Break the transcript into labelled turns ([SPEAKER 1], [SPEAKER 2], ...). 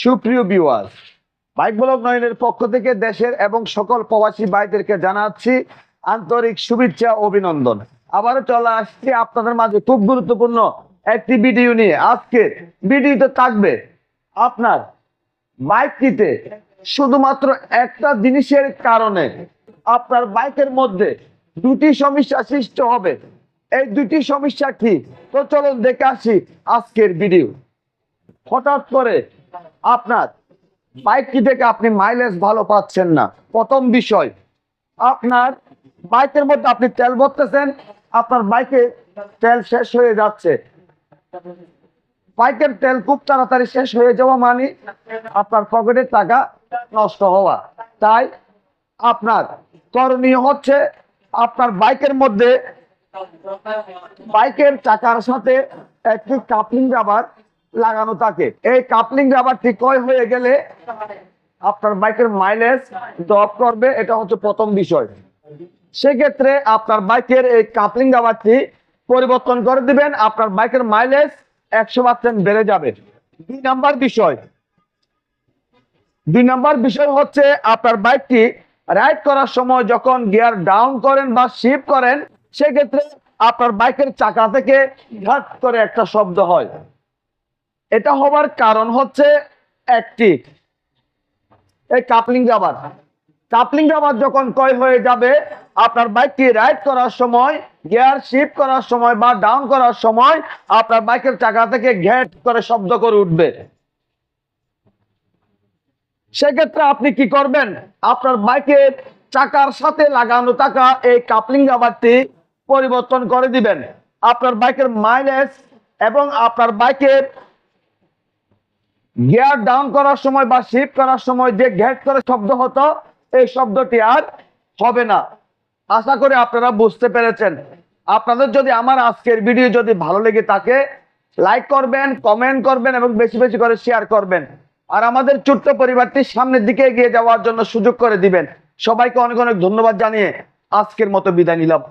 [SPEAKER 1] সুপ্রিয় viewers bike blog নয়নের পক্ষ থেকে দেশের এবং সকল প্রবাসী ভাইদেরকে জানাচ্ছি আন্তরিক শুভেচ্ছা অভিনন্দন। আবারও চলে আসছি আপনাদের মাঝে খুব গুরুত্বপূর্ণ একটি ভিডিও নিয়ে। আজকে ভিডিওতে থাকবে আপনার বাইকটিতে শুধুমাত্র একটা জিনিসের কারণে আপনার বাইকের মধ্যে দুটি সমস্যা সৃষ্টি হবে। এই দুটি সমস্যা কি? তো চলুন দেখে আসি আজকের ভিডিও হঠাৎ করে আপনার বাইকটি থেকে আপনি মাইলেজ ভালো পাচ্ছেন না? প্রথম বিষয়, আপনার বাইকের মধ্যে আপনি তেল ভরতেছেন, আপনার বাইকে তেল শেষ হয়ে যাচ্ছে। বাইকের তেল খুব তাড়াতাড়ি শেষ হয়ে যাওয়া মানে আপনার পকেটের টাকা নষ্ট হওয়া। তাই আপনার করণীয় হচ্ছে আপনার বাইকের মধ্যে বাইকের চাকার সাথে একটি কাপলিং রাবার লাগানো থাকে। এই কাপলিং রাবারটি ক্ষয় হয়ে গেলে? আপনার বাইকের মাইলেজ ড্রপ করবে, এটা হচ্ছে প্রথম বিষয়। সেক্ষেত্রে আপনার বাইকের এই কাপলিং রাবারটি পরিবর্তন করে দিবেন, আপনার বাইকের মাইলেজ একশো পার্সেন্ট বেড়ে যাবে। দুই নাম্বার বিষয়। দুই নাম্বার বিষয় হচ্ছে আপনার বাইকটি রাইড করার সময় যখন গিয়ার ডাউন করেন বা শিফট করেন, সেক্ষেত্রে আপনার বাইকের চাকা থেকে ঘাট করে একটা শব্দ হয়। এটা হবার কারণ হচ্ছে একটি। এই কাপলিং রাবার। কাপলিং রাবার যখন কয় হয়ে যাবে, আপনার বাইকটি রাইড করার সময়, গিয়ার শিফট করার সময় বা ডাউন করার সময় আপনার বাইকের চাকা থেকে ঘ্যাট করে শব্দ করে উঠবে। সেক্ষেত্রে আপনি কি করবেন? আপনার বাইকের চাকার সাথে লাগানো থাকা এই কাপলিং রাবারটি পরিবর্তন করে দিবেন। আপনার বাইকের মাইলেজ এবং আপনার বাইকের গিয়ার ডাউন করার সময় বা শিফট করার সময় যে ঘ্যাট করে শব্দ হতো, এই শব্দটি আর হবে না। আশা করি আপনারা বুঝতে পেরেছেন। আপনাদের যদি আমার আজকের ভিডিও যদি ভালো লেগে থাকে লাইক করবেন কমেন্ট করবেন এবং বেশি বেশি করে শেয়ার করবেন। আর আমাদের ছোট্ট পরিবারটি সামনের দিকে এগিয়ে যাওয়ার জন্য সুযোগ করে দিবেন। সবাইকে অনেক অনেক ধন্যবাদ জানিয়ে আজকের মতো বিদায় নিলাম।